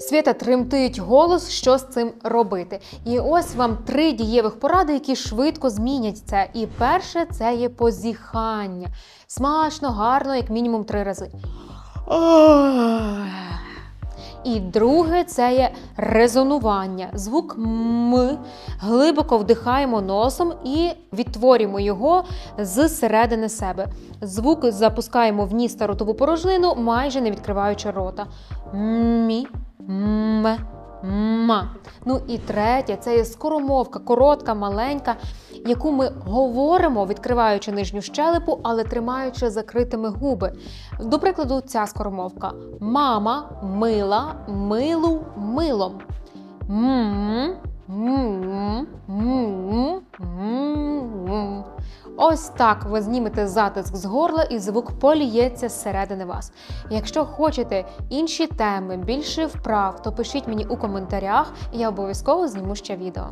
Свята тремтить голос, що з цим робити. І ось вам три дієвих поради, які швидко змінять це. І перше це є позіхання. Смачно, гарно, як мінімум три рази. І друге це є резонування. Звук М. Глибоко вдихаємо носом і відтворюємо його з середини себе. Звук запускаємо в ніс та ротову порожнину, майже не відкриваючи рота. Мі, м, ма. Ну і третє це є скоромовка, коротка, маленька, яку ми говоримо, відкриваючи нижню щелепу, але тримаючи закритими губи. До прикладу, ця скоромовка: мама мила милу милом. М, м, м, м. Ось так ви знімете затиск з горла і звук поліється зсередини вас. Якщо хочете інші теми, більше вправ, то пишіть мені у коментарях, і я обов'язково зніму ще відео.